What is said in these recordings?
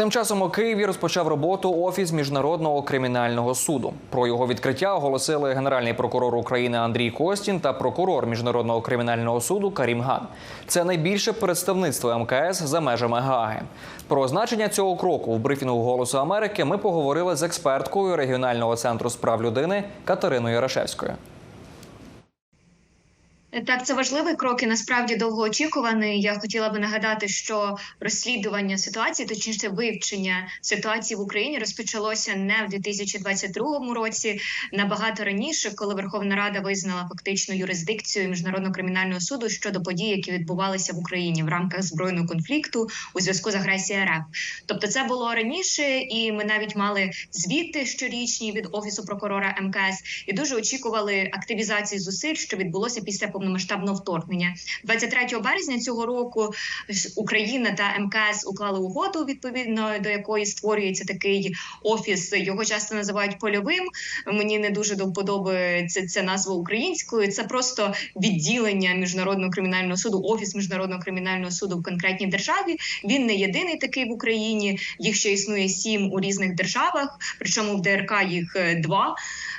Тим часом у Києві розпочав роботу офіс міжнародного кримінального суду. Про його відкриття оголосили генеральний прокурор України Андрій Костін та прокурор міжнародного кримінального суду Карім Ган. Це найбільше представництво МКС за межами Гааги. Про значення цього кроку в брифінгу Голосу Америки ми поговорили з експерткою регіонального центру справ людини Катериною Ярашевською. Так, це важливий крок і насправді довгоочікуваний. Я хотіла би нагадати, що розслідування ситуації, точніше вивчення ситуації в Україні, розпочалося не в 2022 році, набагато раніше, коли Верховна Рада визнала фактично юрисдикцію міжнародного кримінального суду щодо подій, які відбувалися в Україні в рамках збройного конфлікту у зв'язку з агресією РФ. Тобто, це було раніше, і ми навіть мали звіти щорічні від офісу прокурора МКС і дуже очікували активізації зусиль, що відбулося після повномасштабного вторгнення. 23 березня цього року Україна та МКС уклали угоду, відповідно до якої створюється такий офіс. Його часто називають польовим. Мені не дуже це, це назва українською. Це просто відділення міжнародного кримінального суду, офіс міжнародного кримінального суду в конкретній державі. Він не єдиний такий в Україні. Їх ще існує сім у різних державах. Причому в ДРК їх е, два.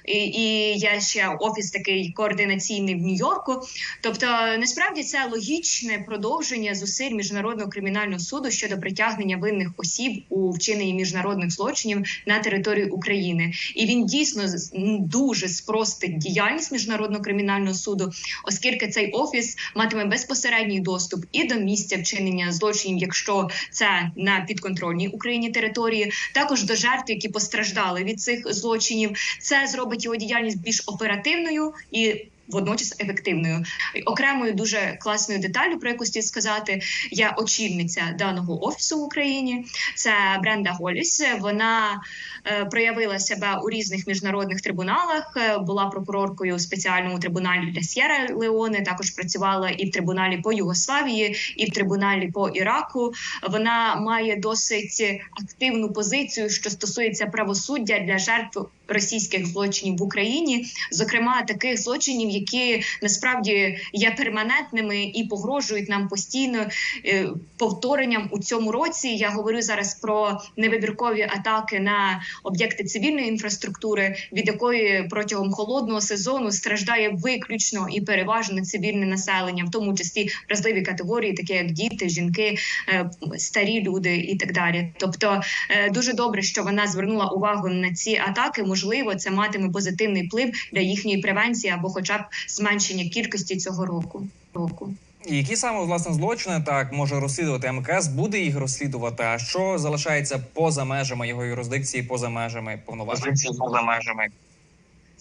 І, я ще офіс такий координаційний в Нью-Йорку. Тобто, насправді це логічне продовження зусиль міжнародного кримінального суду щодо притягнення винних осіб у вчиненні міжнародних злочинів на території України, і він дійсно дуже спростить діяльність міжнародного кримінального суду, оскільки цей офіс матиме безпосередній доступ і до місця вчинення злочинів, якщо це на підконтрольній Україні території, також до жертв, які постраждали від цих злочинів. Це зробить його діяльність більш оперативною і водночас ефективною. Окремою дуже класною деталю, про яку слід сказати, я очільниця даного офісу в Україні. Це Бренда Голіс. Вона е, проявила себе у різних міжнародних трибуналах. Е, була прокуроркою у спеціальному трибуналі для Сєра Леоне. Також працювала і в трибуналі по Югославії, і в трибуналі по Іраку. Вона має досить активну позицію, що стосується правосуддя для жертв російських злочинів в Україні, зокрема таких злочинів, які насправді є перманентними і погрожують нам постійно е, повторенням у цьому році. Я говорю зараз про невибіркові атаки на об'єкти цивільної інфраструктури, від якої протягом холодного сезону страждає виключно і переважно цивільне населення, в тому числі вразливі категорії, такі як діти, жінки, е, старі люди і так далі. Тобто е, дуже добре, що вона звернула увагу на ці атаки можливо, це матиме позитивний вплив для їхньої превенції або, хоча б зменшення кількості цього року. року. І Які саме власне злочини так може розслідувати МКС, буде їх розслідувати? А що залишається поза межами його юрисдикції, поза межами повноважень? поза межами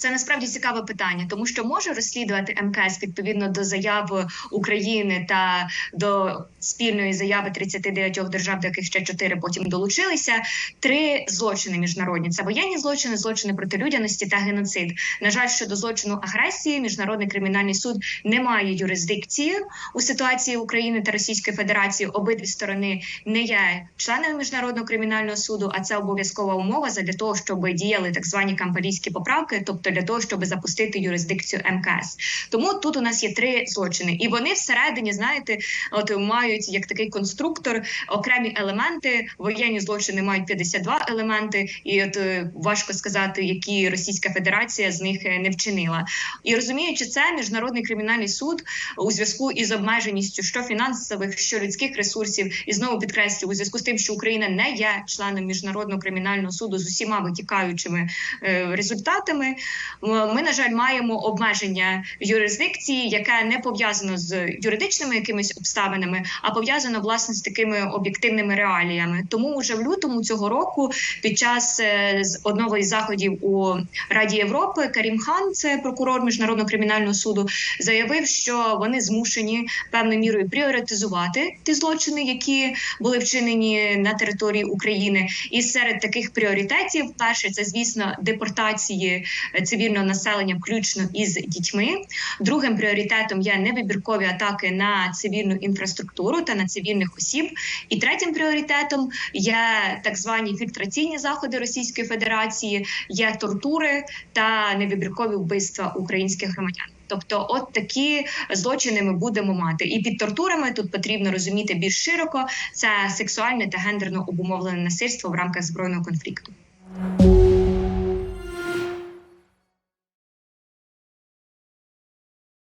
це насправді цікаве питання, тому що може розслідувати МКС відповідно до заяв України та до спільної заяви 39 держав, до яких ще чотири потім долучилися. Три злочини міжнародні це воєнні злочини, злочини проти людяності та геноцид. На жаль, щодо злочину агресії, міжнародний кримінальний суд не має юрисдикції у ситуації України та Російської Федерації. Обидві сторони не є членами міжнародного кримінального суду, а це обов'язкова умова для того, щоб діяли так звані кампалійські поправки, тобто для того, щоб запустити юрисдикцію МКС. Тому тут у нас є три злочини, і вони всередині, знаєте, от мають як такий конструктор окремі елементи. Воєнні злочини мають 52 елементи, і от е, важко сказати, які Російська Федерація з них е, не вчинила. І розуміючи це, міжнародний кримінальний суд у зв'язку із обмеженістю що фінансових, що людських ресурсів, і знову підкреслюю, у зв'язку з тим, що Україна не є членом міжнародного кримінального суду з усіма витікаючими е, результатами ми на жаль маємо обмеження юрисдикції, яке не пов'язано з юридичними якимись обставинами, а пов'язано власне з такими об'єктивними реаліями. Тому вже в лютому цього року, під час е, одного із заходів у Раді Європи, Карім Хан, це прокурор міжнародного кримінального суду, заявив, що вони змушені певною мірою пріоритизувати ті злочини, які були вчинені на території України. І серед таких пріоритетів, перше, це звісно депортації цивільного населення, включно із дітьми. Другим пріоритетом є невибіркові атаки на цивільну інфраструктуру та на цивільних осіб. І третім пріоритетом є так звані фільтраційні заходи Російської Федерації, є тортури та невибіркові вбивства українських громадян. Тобто, от такі злочини ми будемо мати. І під тортурами тут потрібно розуміти більш широко це сексуальне та гендерно обумовлене насильство в рамках збройного конфлікту.